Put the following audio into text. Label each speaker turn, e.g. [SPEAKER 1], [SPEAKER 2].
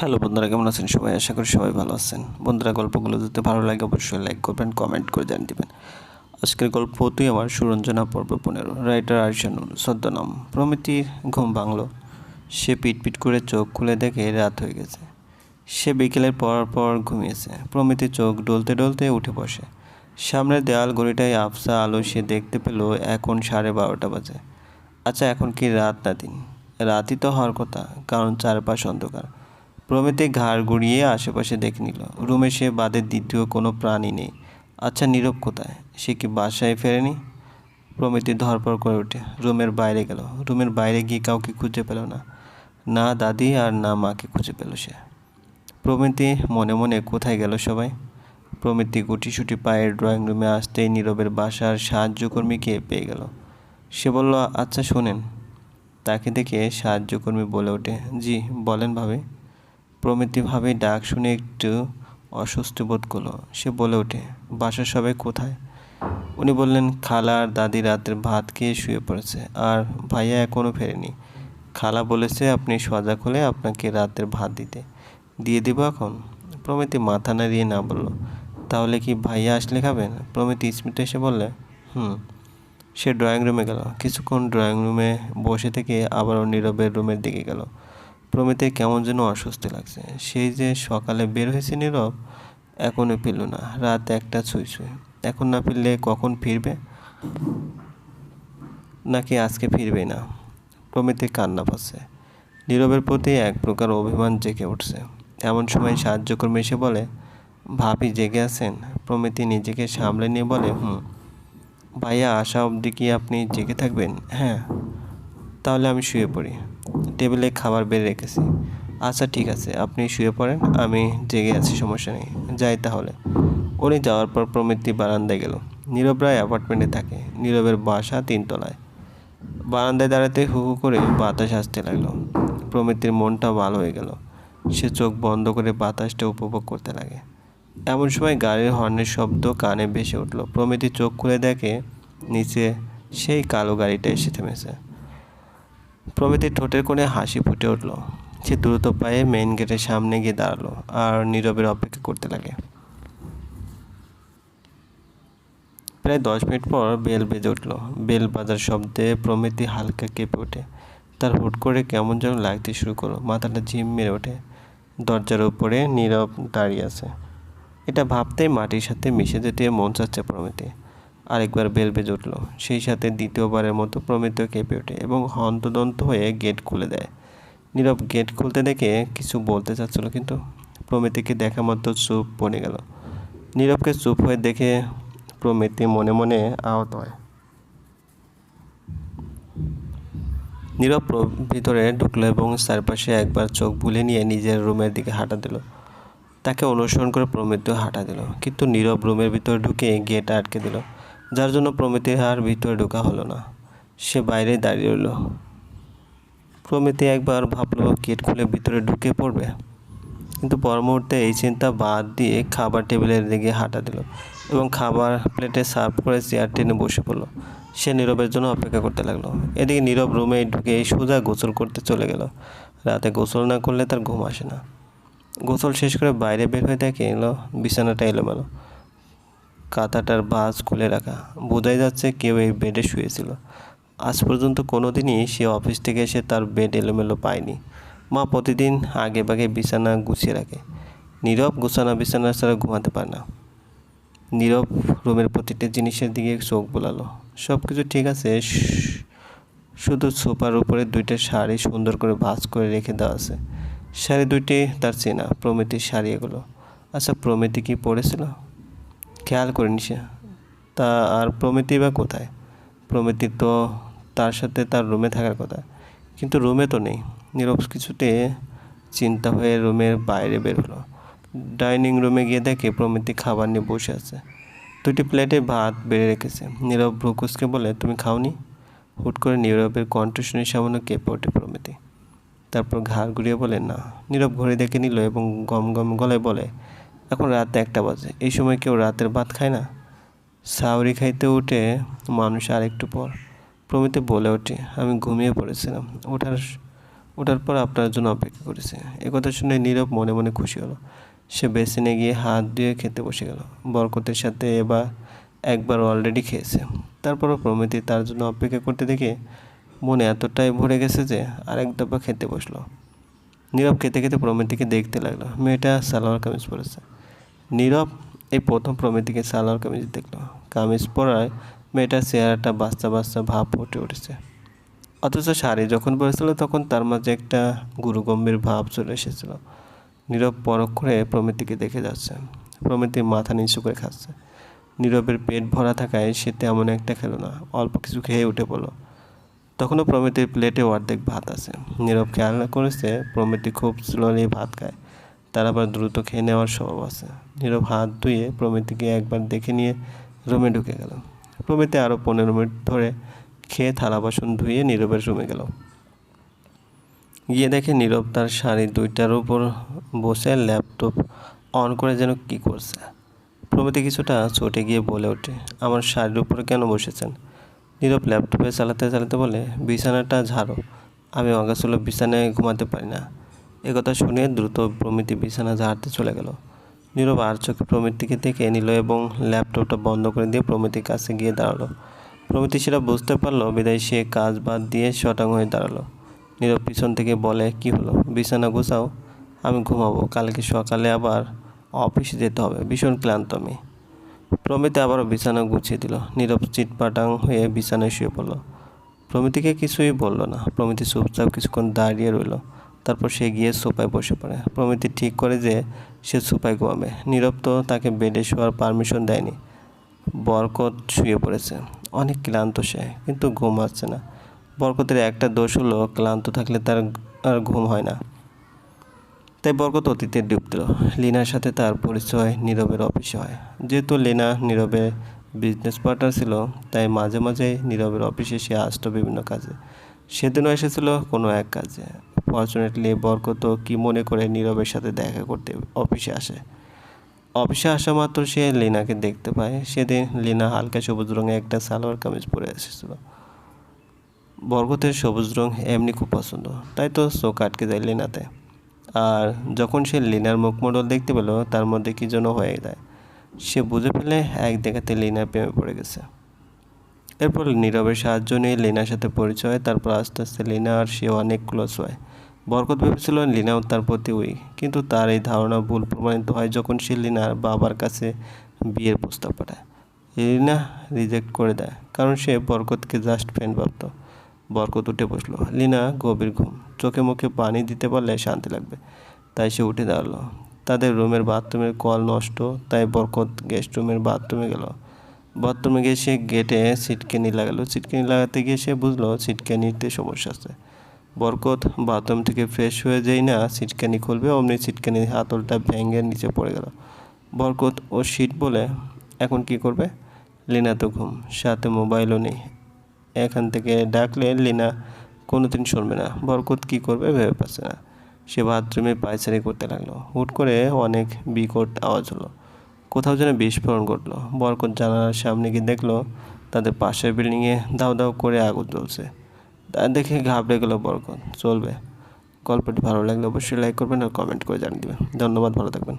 [SPEAKER 1] Hello বন্ধুরা, কেমন আছেন সবাই? আশা করি সবাই ভালো আছেন। বন্ধুরা, গল্পগুলো যদি ভালো লাগে, অবশ্যই লাইক করবেন কমেন্ট করে জানিয়ে দেবেন। আজকের গল্প তুই আমার সুরঞ্জনা পর্ব পনেরো। রাইটার আরশানুর ছদ্মনাম প্রমিতির ঘুম ভাঙলো। সে পিটপিট করে চোখ খুলে দেখে রাত হয়ে গেছে। সে বিকেলের পর পর ঘুমিয়েছে। প্রমিতি চোখ ডলতে ডলতে উঠে বসে। সামনের দেয়াল ঘড়িটায় আফসা আলো সে দেখতে পেল এখন সাড়ে বারোটা বাজে। আচ্ছা এখন কি রাত না দিন? রাতই তো হওয়ার কথা, কারণ চারপাশ অন্ধকার। প্রমিতি ঘাড় গুড়িয়ে আশেপাশে দেখে নিল। রুমে সে বাদে দ্বিতীয় কোনো প্রাণী নেই। আচ্ছা নীরব কোথায়? সে কি বাসায় ফেরেনি? প্রমিতি ধরপড় করে ওঠে রুমের বাইরে গেল। রুমের বাইরে গিয়ে কাউকে খুঁজে পেল না। না দাদি আর না মাকে খুঁজে পেল সে। প্রমিতি মনে মনে কোথায় গেল সবাই? প্রমিতি গুটিসুটি পায়ের ড্রয়িং রুমে আসতেই নীরবের বাসার সাহায্যকর্মীকে পেয়ে গেল। সে বলল আচ্ছা শোনেন। তাকে দেখে সাহায্যকর্মী বলে ওঠে, জি, বলেন ভাবে। প্রমিতি ভাবে ডাক শুনে একটু অস্বস্তি বোধ করল। সে বলে ওঠে, বাসার সবাই কোথায়? উনি বললেন, খালা আর দাদি রাতের ভাত খেয়ে শুয়ে পড়েছে, আর ভাইয়া এখনও ফেরেনি। খালা বলেছে আপনি সজাগ হলে আপনাকে রাতের ভাত দিতে। দিয়ে দিব এখন? প্রমিতি মাথা নাড়িয়ে না বলল, তাহলে কি ভাইয়া আসলে খাবেন? প্রমিতি স্মিত এসে বললে, হুম। সে ড্রয়িং রুমে গেল। কিছুক্ষণ ড্রয়িং রুমে বসে থেকে আবারও নীরবের রুমের দিকে গেল। প্রমিতে কেমন যেন অস্বস্তি লাগছে। সেই যে সকালে বের হয়েছে নীরব, এখনও ফিরল না। রাত একটা ছুঁই ছুঁই। এখন না ফিরলে কখন ফিরবে? নাকি আজকে ফিরবে না? প্রমিতে কান্না পাচ্ছে নীরবের প্রতি এক প্রকার অভিমান জেগে উঠছে। এমন সময় সাহায্যকর্মী এসে বলে, ভাবি জেগে আছেন? প্রমিতি নিজেকে সামলে নিয়ে বলে, হুম। ভাইয়া, আসা অবধি কি আপনি জেগে থাকবেন? হ্যাঁ। তাহলে আমি শুয়ে পড়ি। টেবিলে খাবার বেড়ে রেখেছি। আচ্ছা ঠিক আছে, আপনি শুয়ে পড়েন, আমি জেগে আছি, সমস্যা নেই। যাই তাহলে। উনি যাওয়ার পর প্রমিতি বারান্দায় গেল। নীরব রায় অ্যাপার্টমেন্টে থাকে। নীরবের বাসা তিনতলায়। বারান্দায় দাঁড়াতে হু হু করে বাতাস আসতে লাগল। প্রমিতির মনটা ভালো হয়ে গেল। সে চোখ বন্ধ করে বাতাসটা উপভোগ করতে লাগে। এমন সময় গাড়ির হর্নের শব্দ কানে ভেসে উঠল। প্রমিতি চোখ খুলে দেখে নিচে সেই কালো গাড়িটা এসে থেমেছে। প্রমিতির ঠোঁটের কোণে হাসি ফুটে উঠল। সে দ্রুত পায়ে মেইন গেটের সামনে গিয়ে দাঁড়াল আর নীরবের অপেক্ষা করতে লাগে। প্রায় দশ মিনিট পর বেল বেজে উঠল। বেল বাজার শব্দে প্রমিতি হালকা কেঁপে ওঠে। তার হুট করে কেমন যেন লাগতে শুরু করল। মাথাটা ঝিম মেরে ওঠে। দরজার উপরে নীরব দাঁড়িয়ে আছে। এটা ভাবতেই মাটির সাথে মিশে যেতে মন চাচ্ছে প্রমিতি আরেকবার বেল বেজে উঠল। সেই সাথে দ্বিতীয়বারের মতো প্রমিত কেঁপে ওঠে এবং হন্তদন্ত হয়ে গেট খুলে দেয়। নীরব গেট খুলতে দেখে কিছু বলতে চাচ্ছিল, কিন্তু প্রমিতিকে দেখা মাত্র চুপ বনে গেল। নীরবকে চুপ হয়ে দেখে প্রমিতি মনে মনে আহত হয়। নীরব ভিতরে ঢুকলো এবং চারপাশে একবার চোখ বুলে নিয়ে নিজের রুমের দিকে হাঁটা দিল। তাকে অনুসরণ করে প্রমিতিও হাঁটা দিল, কিন্তু নীরব রুমের ভিতরে ঢুকে গেট আটকে দিল। যার জন্য প্রমিতির আর ভিতরে ঢোকা হলো না। সে বাইরে দাঁড়িয়ে রইল। প্রমিতি একবার ভাবলো, গেট খুলে ভিতরে ঢুকে পড়বে। কিন্তু পর মুহূর্তে এই চিন্তা বাদ দিয়ে খাবার টেবিলের দিকে হাঁটা দিল এবং খাবার প্লেটে সার্ভ করে চেয়ার টেনে বসে পড়ল। সে নীরবের জন্য অপেক্ষা করতে লাগল। এদিকে নীরব রুমে ঢুকে সোজা গোসল করতে চলে গেল। রাতে গোসল না করলে তার ঘুম আসে না। গোসল শেষ করে বাইরে বের হয়ে দেখে এলো বিছানাটা এলোমেলো। কাঁথাটার বাজ খুলে রাখা। বোঝাই যাচ্ছে কেউ এই বেডে শুয়েছিল। আজ পর্যন্ত কোনো দিনই সে অফিস থেকে এসে তার বেড এলোমেলো পায়নি। মা প্রতিদিন আগে বাগে বিছানা গুছিয়ে রাখে। নীরব গোছানা বিছানা ছাড়া ঘুমাতে পারে না। নীরব রুমের প্রতিটা জিনিসের দিকে চোখ বোলালো। সব কিছু ঠিক আছে শুধু সোফার উপরে দুইটা শাড়ি সুন্দর করে ভাঁজ করে রেখে দেওয়া আছে। শাড়ি দুইটি তার চেনা, প্রমিতির শাড়ি এগুলো। আচ্ছা প্রমিতি কি পড়েছিল খেয়াল করিনি সে। তা আর প্রমিতি বা কোথায়? প্রমিতি তো তার সাথে তার রুমে থাকার কথা। কিন্তু রুমে তো নেই। নীরব কিছুতে চিন্তা হয়ে রুমের বাইরে বের হলো। ডাইনিং রুমে গিয়ে দেখে প্রমিতি খাবার নিয়ে বসে আছে। দুটি প্লেটে ভাত বেড়ে রেখেছে। নীরব ভ্রুকুসকে বলে, তুমি খাওনি? হুট করে নীরবের কণ্ঠ শুনে সামান্য কেঁপে ওঠে প্রমিতি। তারপর ঘাড় ঘুরিয়ে বলে, না। নীরব ঘড়ি দেখে নিল এবং গম গম গলায় বলে এখন রাত একটা বাজে। এই সময় কেউ রাতের ভাত খায় না? সাউরি খাইতে উঠে মানুষ আর একটু পর। প্রমিতে বলে ওঠে, আমি ঘুমিয়ে পড়েছিলাম। ওঠার ওঠার পর আপনার জন্য অপেক্ষা করেছে। একথা শুনে নীরব মনে মনে খুশি হলো। সে বেসিনে গিয়ে হাত ধুয়ে খেতে বসে গেল। বরকতের সাথে এবার একবার অলরেডি খেয়েছে। তারপরও প্রমিতি তার জন্য অপেক্ষা করতে দেখে মনে এতটাই ভরে গেছে যে আরেক দফা খেতে বসল। নীরব খেতে খেতে প্রমিতিকে দেখতে লাগল। মেয়েটা সালোয়ার কামিজ পরেছে। নীরব এই প্রথম প্রমিতিকে সালোয়ার কামিজ দেখল কামিজ পরায় মেয়েটার চেহারাটা বাচ্চা বাচ্চা ভাব ফুটে উঠেছে। অথচ শাড়ি যখন পরেছিল তখন তার মাঝে একটা গুরুগম্ভীর ভাব চলে এসেছিল। নীরব করে প্রমিতিকে দেখে যাচ্ছে। প্রমিতি মাথা নিচু করে খাচ্ছে। নীরবের পেট ভরা থাকায় সে তেমন একটা খেলো না, অল্প কিছু খেয়ে উঠে পড়ল। তখনও প্রমিতির প্লেটে অর্ধেক ভাত আছে। নীরব খেয়াল করেছে, প্রমিতি খুব স্লোলি ভাত খায়। তার আবার দ্রুত খেয়ে নেওয়ার স্বভাব আছে। নীরব হাত ধুয়ে প্রমিতিকে একবার দেখে নিয়ে রুমে ঢুকে গেল। প্রমিতি আরও পনেরো মিনিট ধরে খেয়ে থালা বাসন ধুয়ে নীরবের রুমে গেল। গিয়ে দেখে নীরব তার শাড়ি দুইটার উপর বসে ল্যাপটপ অন করে যেন কি করছে। প্রমিতি কিছুটা চটে গিয়ে বলে ওঠে, আমার শাড়ির উপরে কেন বসেছেন? নীরব ল্যাপটপে চালাতে চালাতে বলে, বিছানাটা ঝাড়ো। আমি অগাছলো বিছানায় ঘুমাতে পারি না। একথা শুনে দ্রুত প্রমিতি বিছানা ঝাড়তে চলে গেল। নীরব আর চোখে প্রমিতিকে দেখে নিল এবং ল্যাপটপটা বন্ধ করে দিয়ে প্রমিতির কাছে গিয়ে দাঁড়াল। প্রমিতি সেটা বুঝতে পারল, বিদায় সে কাজ বাদ দিয়ে শটাং হয়ে দাঁড়াল। নীরব পিছন থেকে বলে, কি হলো? বিছানা গোছাও। আমি ঘুমাবো। কালকে সকালে আবার অফিসে যেতে হবে। ভীষণ ক্লান্ত আমি প্রমিতি আবারও বিছানা গুছিয়ে দিল। নীরব চিটপাটাং হয়ে বিছানায় শুয়ে পড়ল। প্রমিতিকে কিছুই বলল না। প্রমিতি চুপচাপ কিছুক্ষণ দাঁড়িয়ে রইল। তারপর সে গিয়ে সোফায় বসে পড়ে। প্রমিতি ঠিক করে যে সে সোফায় ঘুমাবে। নীরব তো তাকে বেডে শোয়ার পারমিশন দেয়নি। বরকত শুয়ে পড়েছে। অনেক ক্লান্ত সে, কিন্তু ঘুম আসছে না। বরকতের একটা দোষ হলো, ক্লান্ত থাকলে তার আর ঘুম হয় না। তাই বরকত অতীতে ডুব দিল লিনার সাথে তার পরিচয় নীরবের অফিসে হয়। যেহেতু লিনা নীরবের বিজনেস পার্টনার ছিল, তাই মাঝে মাঝে নীরবের অফিসে সে আসতো বিভিন্ন কাজে। সেদিনও এসেছিল কোনো এক কাজে। ফর্চুনেটলি বরকত কি মনে করে নীরবের সাথে দেখা করতে অফিসে আসে। অফিসে আসা মাত্র সে লিনাকে দেখতে পায়। সেদিন লিনা হালকা সবুজ রঙে একটা সালোয়ার কামিজ পরে এসেছিল। বরগতের সবুজ রং এমনি খুব পছন্দ, তাই তো চোখ আটকে যায় লিনাতে। আর যখন সে লিনার মুখমণ্ডল দেখতে পেল, তার মধ্যে কী যেন হয়ে যায়, সে বুঝে ফেলে এক দেখাতে লিনার প্রেমে পড়ে গেছে। এরপর নীরবের সাহায্য নিয়ে লিনার সাথে পরিচয়, তারপর আস্তে আস্তে লিনা আর সে অনেক ক্লোজ হয়। বরকত ভেবেছিল লিনাও তার প্রতি উই কিন্তু তার এই ধারণা ভুল প্রমাণিত হয় যখন সে লিনার বাবার কাছে বিয়ের প্রস্তাব পাঠায়। লিনা রিজেক্ট করে দেয়, কারণ সে বরকতকে জাস্ট ফ্রেন্ড ভাবত। বরকত উঠে বসল। লিনা গভীর ঘুম, চোখে মুখে পানি দিতে পারলে শান্তি লাগবে। তাই সে উঠে দাঁড়াল। তাদের রুমের বাথরুমের কল নষ্ট, তাই বরকত গেস্ট রুমের বাথরুমে গেল। বাথরুমে গিয়ে সে গেটে সিটকেনি লাগালো। সিটকেনি লাগাতে গিয়ে সে বুঝলো সিটকেনিতে সমস্যা আছে। বরকত বাথরুম থেকে ফ্রেশ হয়ে যেই না সিটকানি খুলবে, অমনি সিটকানির হাতলটা ভেঙে নিচে পড়ে গেল। বরকত ও সিট বলে, এখন কি করবে? লিনা তো ঘুম, সাথে মোবাইলও নেই। এখান থেকে ডাকলে, লিনা, কোনোদিন শুনবে না। বরকত কি করবে ভেবে পাচ্ছে না। সে বাথরুমে পায়চারি করতে লাগল। হুট করে অনেক বিকট আওয়াজ হলো। কোথাও যেন বিস্ফোরণ ঘটলো। বরকত জানালার সামনে গিয়ে দেখল, তাদের পাশের বিল্ডিংয়ে দাও দাও করে আগুন জ্বলছে। তা দেখে ঘাবড়ে গেল বরকত। চলবে। গল্পটি ভালো লাগলে অবশ্যই লাইক করবেন আর কমেন্ট করে জানিয়ে দেবেন। ধন্যবাদ, ভালো থাকবেন।